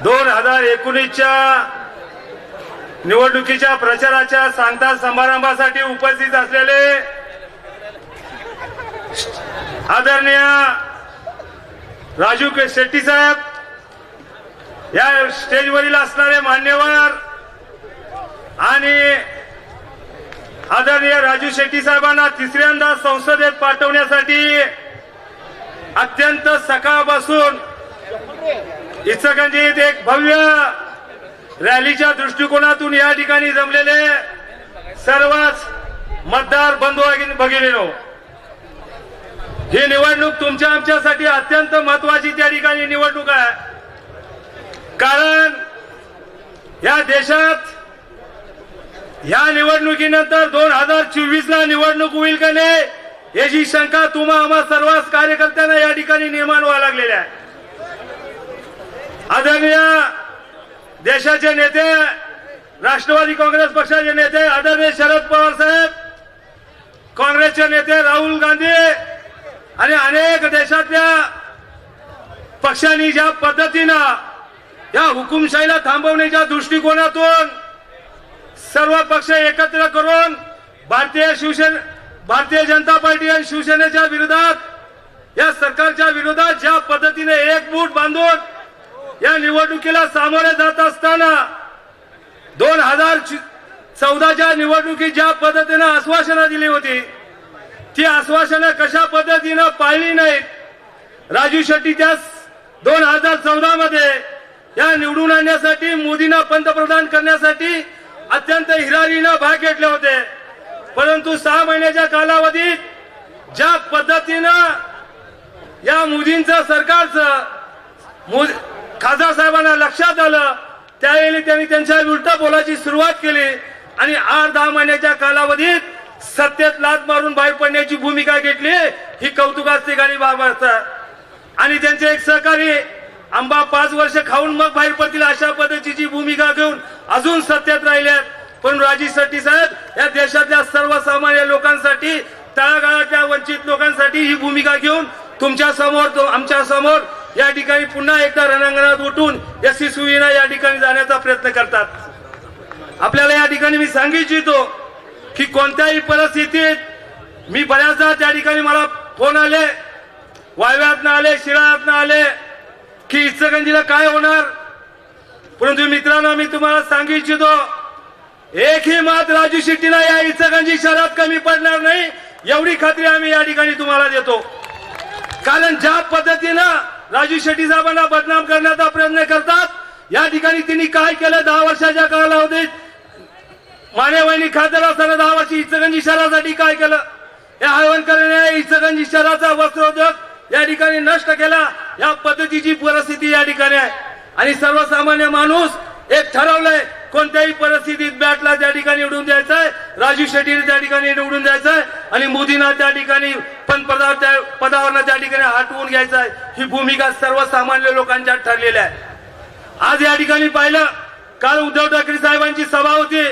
दोन हजार एकोणीसच्या निवडणुकीच्या प्रचाराच्या सांगता समारंभासाठी उपस्थित असलेले आदरणीय राजू के- शेट्टी साहेब या स्टेजवरील असणारे मान्यवर आणि आदरणीय राजू शेट्टी साहेबांना तिसऱ्यांदा संसदेत पाठवण्यासाठी अत्यंत सकाळपासून इचलकरंजीत एक भव्य रॅलीच्या दृष्टिकोनातून या ठिकाणी जमलेले सर्वच मतदार बंधू भगिनीनो ही निवडणूक तुमच्या आमच्यासाठी अत्यंत महत्वाची त्या ठिकाणी निवडणूक आहे. कारण या देशात या निवडणुकीनंतर दोन हजार चोवीस ला निवडणूक होईल का नाही याची शंका तुम्हा आम्हा सर्वच कार्यकर्त्यांना या ठिकाणी निर्माण व्हायला लागलेल्या आहे. आदरणीय देशाचे नेते राष्ट्रवादी काँग्रेस पक्षाचे नेते आदरणीय शरद पवार साहेब काँग्रेसचे नेते राहुल गांधी आणि अनेक देशातल्या पक्षांनी ज्या पद्धतीनं या हुकुमशाहीला थांबवण्याच्या दृष्टिकोनातून सर्व पक्ष एकत्र करून भारतीय शिवसेना भारतीय जनता पार्टी आणि शिवसेनेच्या विरोधात या सरकारच्या विरोधात ज्या पद्धतीने एक बूट बांधून या निवडणुकीला सामोरे जात असताना दोन हजार चौदाच्या निवडणुकीत ज्या पद्धतीनं आश्वासनं दिली होती ती आश्वासनं कशा पद्धतीनं पाळली नाहीत राजू शेट्टी त्या दोन हजार चौदा मध्ये या निवडून आणण्यासाठी मोदींना पंतप्रधान करण्यासाठी अत्यंत हिरारीनं भाग घेतले होते. परंतु सहा महिन्याच्या कालावधीत ज्या पद्धतीनं या मोदींचं सरकारचं खासदार साहेबांना लक्षात आलं. त्यावेळी त्यांनी त्यांच्या उलटा बोलाची सुरुवात केली. आणि आठ दहा महिन्याच्या कालावधीत सत्तेत लाच मारून बाहेर पडण्याची भूमिका घेतली. ही कौतुकाची गाडी बाबाचा. आणि त्यांचे एक सहकारी आंबा पाच वर्ष खाऊन मग बाहेर पडतील अशा पद्धतीची भूमिका घेऊन अजून सत्तेत राहिल्यात पण राजी सट्टी साहेब या देशातल्या सर्वसामान्य लोकांसाठी तळागाळातल्या वंचित लोकांसाठी ही भूमिका घेऊन तुमच्यासमोर तो आमच्यासमोर या ठिकाणी पुन्हा एकदा रणांगणात उठून यशस्वीनं या ठिकाणी जाण्याचा प्रयत्न करतात. आपल्याला या ठिकाणी मी सांगू इच्छितो की कोणत्याही परिस्थितीत मी बऱ्याचदा त्या ठिकाणी मला फोन आले वायव्यातनं आले शिराळ्यातनं आले की इचगंजीला काय होणार? परंतु मित्रांनो मी तुम्हाला सांगू इच्छितो एकही मात राजू शेट्टीला या इचगंजी शहरात कमी पडणार नाही एवढी खात्री आम्ही या ठिकाणी तुम्हाला देतो. कारण ज्या पद्धतीनं राजू शेट्टी साहेबांना बदनाम करण्याचा प्रयत्न करतात. या ठिकाणी त्यांनी काय केलं? दहा वर्षाच्या कालावधीत मानेवाहिनी खासदार असताना दहा वर्षी इचगंजी शहरासाठी काय केलं? या हळवणकरांनी इचगंजी शहराचा वस्त्रोद्योग या ठिकाणी नष्ट केला. या पद्धतीची परिस्थिती या ठिकाणी आहे. आणि सर्वसामान्य माणूस एक ठरवलंय कोणत्याही परिस्थितीत बॅटला त्या ठिकाणी निवडून द्यायचंय. राजू शेट्टीने त्या ठिकाणी निवडून द्यायचंय. आणि मोदींना त्या ठिकाणी पंतप्रधान त्या पदावर त्या ठिकाणी हटवून घ्यायचंय ही भूमिका सर्वसामान्य लोकांच्या ठरलेल्या आहे. आज या ठिकाणी पाहिलं काल उद्धव ठाकरे साहेबांची सभा होती.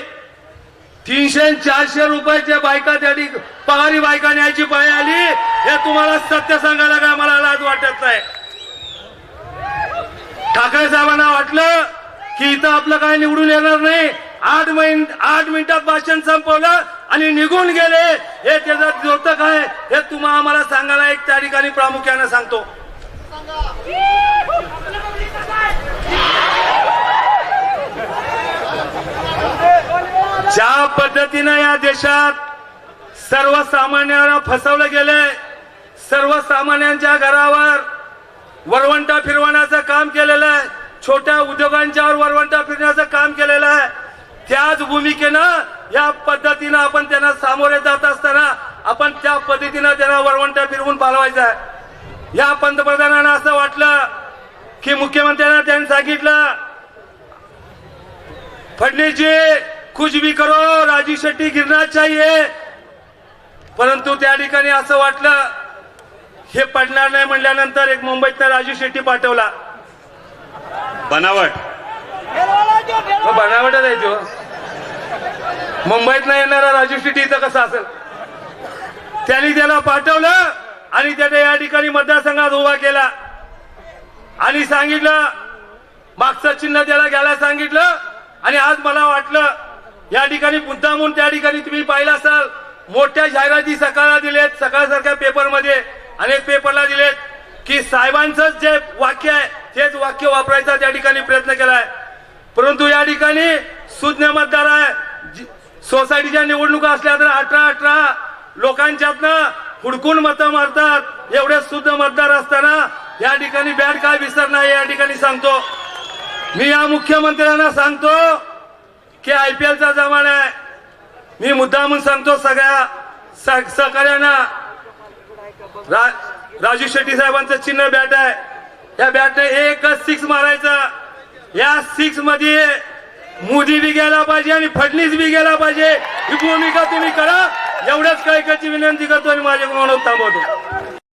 तीनशे चारशे रुपयाच्या बायका त्या ठिकाणी पगारी बायका न्यायची पाळी आली. हे तुम्हाला सत्य सांगायला काय मला लाज वाटत नाही. ठाकरे साहेबांना वाटलं की इथं आपलं काय निवडून येणार नाही. आठ महिन आठ मिनिटात भाषण संपवलं. आणि निघून गेले. हे त्याचं द्योतक आहे. हे तुम्हाला आम्हाला सांगायला एक त्या ठिकाणी प्रामुख्याने सांगतो. ज्या पद्धतीनं या देशात सर्वसामान्यांना फसवलं गेले सर्वसामान्यांच्या घरावर वरवंटा फिरवण्याचं काम केलेलं आहे छोट्या उद्योगांच्यावर वरवंटा फिरण्याचं काम केलेलं आहे त्याच भूमिकेनं या पद्धतीनं आपण त्यांना सामोरे जात असताना आपण त्या पद्धतीनं त्यांना वरवंटा फिरवून पालवायचं आहे. या पंतप्रधानांना असं वाटलं की मुख्यमंत्र्यांना त्यांनी सांगितलं फडणवीस जी कुछ भी करो राजू शेट्टी गिरना चाहिए. परंतु त्या ठिकाणी असं वाटलं हे पडणार नाही म्हणल्यानंतर एक मुंबईतनं राजू शेट्टी पाठवला. बनावट. तो बनावटच आहे तो. मुंबईत येणारा राजू शेट्टी इथं कसा असेल? त्यांनी त्याला पाठवलं आणि त्याने या ठिकाणी मतदारसंघात उभा केला. आणि सांगितलं मागचं चिन्ह त्याला घ्यायला सांगितलं आणि आज मला वाटलं या ठिकाणी मुद्दामून त्या ठिकाणी तुम्ही पाहिलं असाल. मोठ्या जाहिराती सकाळला दिलेत सकाळसारख्या पेपरमध्ये अनेक पेपरला दिलेत की साहेबांचं जे वाक्य आहे तेच वाक्य वापरायचा त्या ठिकाणी प्रयत्न केलाय. परंतु या ठिकाणी सुज्ञ मतदार आहे जी- सोसायटीच्या निवडणुका असल्या तर अठरा अठरा लोकांच्यातनं हुडकून मतं मारतात. एवढे शुद्ध मतदार असताना या ठिकाणी बॅट काय विसरणार या ठिकाणी सांगतो. मी या मुख्यमंत्र्यांना सांगतो की आय पी एलचा जमाना आहे. मी मुद्दा म्हणून सांगतो सगळ्या स- सहकार्यांना. रा, राजू शेट्टी साहेबांचं चिन्ह बॅट आहे. या बॅटने एकच सिक्स मारायचा. या सिक्समध्ये मोदी बी गेला पाहिजे आणि फडणीस बी गेला पाहिजे. ही भूमिका तुम्ही करा. एवढंच काय विनंती करतो आणि माझ्या म्हणून थांबवतो.